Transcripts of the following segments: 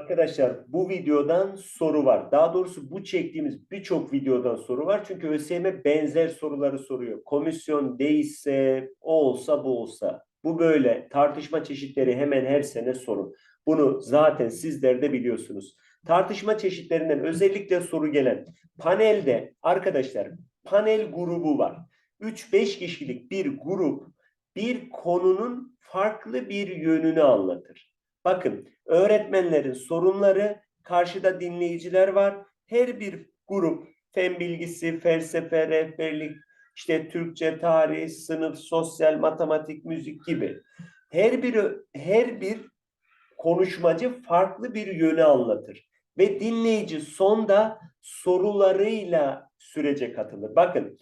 Arkadaşlar bu videodan soru var. Daha doğrusu bu çektiğimiz birçok videodan soru var. Çünkü ÖSYM benzer soruları soruyor. Komisyon değişse, o olsa bu olsa. Bu böyle. Tartışma çeşitleri hemen her sene sorun. Bunu zaten sizler de biliyorsunuz. Tartışma çeşitlerinden özellikle soru gelen panelde arkadaşlar panel grubu var. 3-5 kişilik bir grup bir konunun farklı bir yönünü anlatır. Bakın öğretmenlerin sorunları, karşıda dinleyiciler var. Her bir grup fen bilgisi, felsefe, rehberlik, işte Türkçe, tarih, sınıf, sosyal, matematik, müzik gibi. Her bir her bir konuşmacı farklı bir yönü anlatır ve dinleyici sonda sorularıyla sürece katılır. Bakın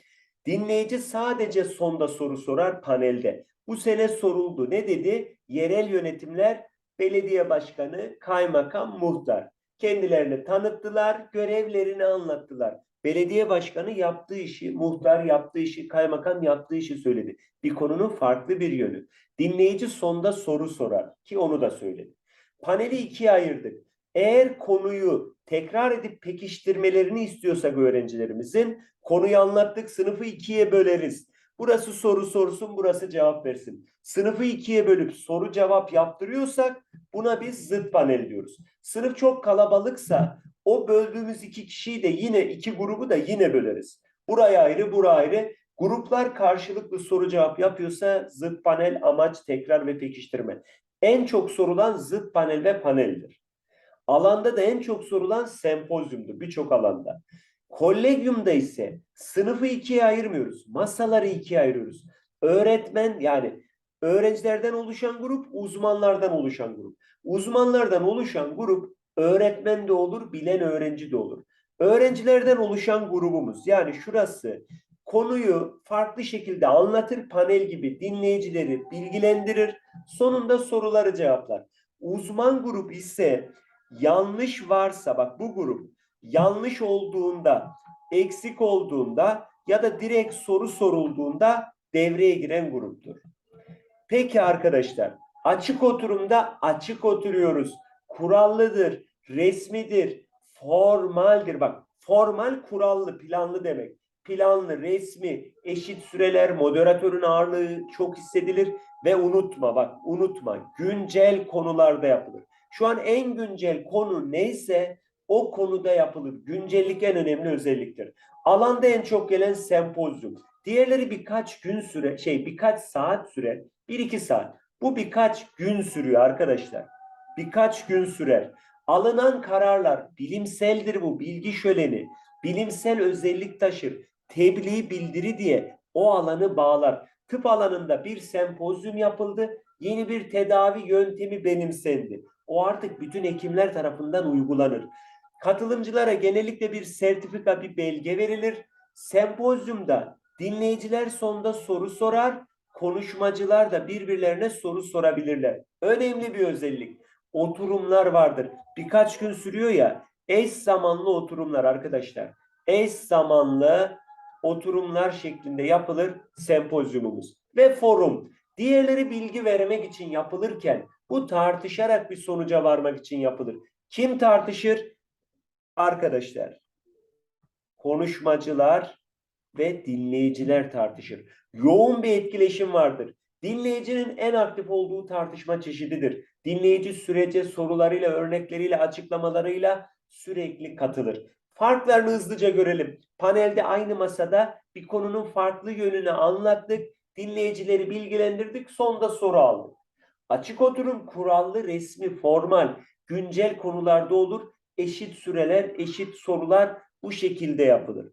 dinleyici sadece sonda soru sorar panelde. Bu sene soruldu. Ne dedi? Yerel yönetimler belediye başkanı, kaymakam, muhtar. Kendilerini tanıttılar, görevlerini anlattılar. Belediye başkanı yaptığı işi, muhtar yaptığı işi, kaymakam yaptığı işi söyledi. Bir konunun farklı bir yönü. Dinleyici sonda soru sorar ki onu da söyledi. Paneli ikiye ayırdık. Eğer konuyu tekrar edip pekiştirmelerini istiyorsak öğrencilerimizin konuyu anlattık sınıfı ikiye böleriz. Burası soru sorsun, burası cevap versin. Sınıfı ikiye bölüp soru cevap yaptırıyorsak buna biz zıt panel diyoruz. Sınıf çok kalabalıksa o böldüğümüz iki kişiyi de yine iki grubu da yine böleriz. Buraya ayrı, buraya ayrı. Gruplar karşılıklı soru cevap yapıyorsa zıt panel amaç tekrar ve pekiştirme. En çok sorulan zıt panel ve paneldir. Alanda da en çok sorulan sempozyumdur birçok alanda. Kolegyumda ise sınıfı ikiye ayırmıyoruz. Masaları ikiye ayırıyoruz. Öğretmen yani öğrencilerden oluşan grup, uzmanlardan oluşan grup. Uzmanlardan oluşan grup öğretmen de olur, bilen öğrenci de olur. Öğrencilerden oluşan grubumuz yani şurası konuyu farklı şekilde anlatır, panel gibi dinleyicileri bilgilendirir, sonunda soruları cevaplar. Uzman grup ise yanlış varsa bak bu grup yanlış olduğunda, eksik olduğunda ya da direkt soru sorulduğunda devreye giren gruptur. Peki arkadaşlar, açık oturumda açık oturuyoruz. Kurallıdır, resmidir, formaldir. Bak, formal kurallı, planlı demek. Planlı, resmi, eşit süreler, moderatörün ağırlığı çok hissedilir ve unutma bak, unutma. Güncel konularda yapılır. Şu an en güncel konu neyse o konuda yapılır. Güncellik en önemli özelliktir. Alanda en çok gelen sempozyum. Diğerleri birkaç gün süre, şey birkaç saat sürer. Bir iki saat. Bu birkaç gün sürüyor arkadaşlar. Birkaç gün sürer. Alınan kararlar bilimseldir bu bilgi şöleni. Bilimsel özellik taşır. Tebliğ bildiri diye o alanı bağlar. Tıp alanında bir sempozyum yapıldı. Yeni bir tedavi yöntemi benimsendi. O artık bütün hekimler tarafından uygulanır. Katılımcılara genellikle bir sertifika, bir belge verilir. Sempozyumda dinleyiciler sonunda soru sorar, konuşmacılar da birbirlerine soru sorabilirler. Önemli bir özellik. Oturumlar vardır. Birkaç gün sürüyor ya, eş zamanlı oturumlar arkadaşlar. Eş zamanlı oturumlar şeklinde yapılır sempozyumumuz. Ve forum. Diğerleri bilgi vermek için yapılırken bu tartışarak bir sonuca varmak için yapılır. Kim tartışır? Arkadaşlar, konuşmacılar ve dinleyiciler tartışır. Yoğun bir etkileşim vardır. Dinleyicinin en aktif olduğu tartışma çeşididir. Dinleyici sürece sorularıyla, örnekleriyle, açıklamalarıyla sürekli katılır. Farklarını hızlıca görelim. Panelde aynı masada bir konunun farklı yönünü anlattık. Dinleyicileri bilgilendirdik. Sonda soru aldık. Açık oturum kurallı, resmi, formal, güncel konularda olur eşit süreler, eşit sorular bu şekilde yapılır.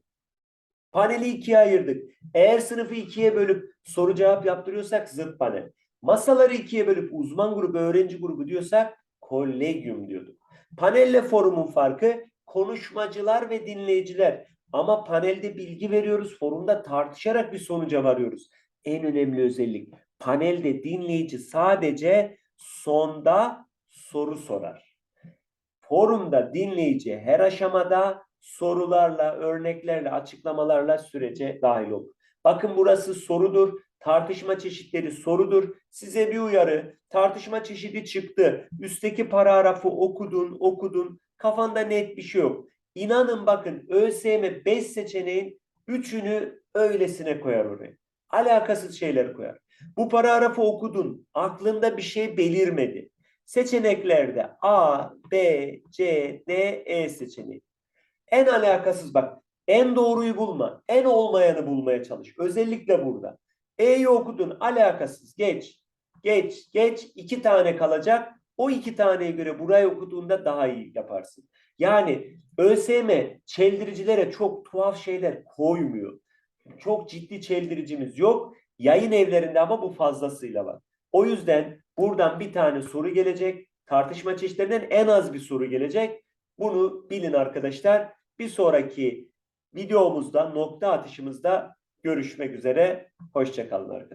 Paneli ikiye ayırdık. Eğer sınıfı ikiye bölüp soru cevap yaptırıyorsak zıt panel. Masaları ikiye bölüp uzman grubu, öğrenci grubu diyorsak kolegyum diyorduk. Panelle forumun farkı konuşmacılar ve dinleyiciler. Ama panelde bilgi veriyoruz, forumda tartışarak bir sonuca varıyoruz. En önemli özellik panelde dinleyici sadece sonda soru sorar. Forumda dinleyici her aşamada sorularla, örneklerle, açıklamalarla sürece dahil olur. Bakın burası sorudur. Tartışma çeşitleri sorudur. Size bir uyarı. Tartışma çeşidi çıktı. Üstteki paragrafı okudun, okudun. Kafanda net bir şey yok. İnanın bakın ÖSYM 5 seçeneğin 3'ünü öylesine koyar oraya. Alakasız şeyler koyar. Bu paragrafı okudun. Aklında bir şey belirmedi. Seçeneklerde A, B, C, D, E seçeneği. En alakasız bak. En doğruyu bulma. En olmayanı bulmaya çalış. Özellikle burada. E'yi okudun. Alakasız. Geç. Geç. Geç. iki tane kalacak. O iki taneye göre burayı okuduğunda daha iyi yaparsın. Yani ÖSYM çeldiricilere çok tuhaf şeyler koymuyor. Çok ciddi çeldiricimiz yok. Yayın evlerinde ama bu fazlasıyla var. O yüzden buradan bir tane soru gelecek. Tartışma çeşitlerinden en az bir soru gelecek. Bunu bilin arkadaşlar. Bir sonraki videomuzda, nokta atışımızda görüşmek üzere. Hoşçakalın arkadaşlar.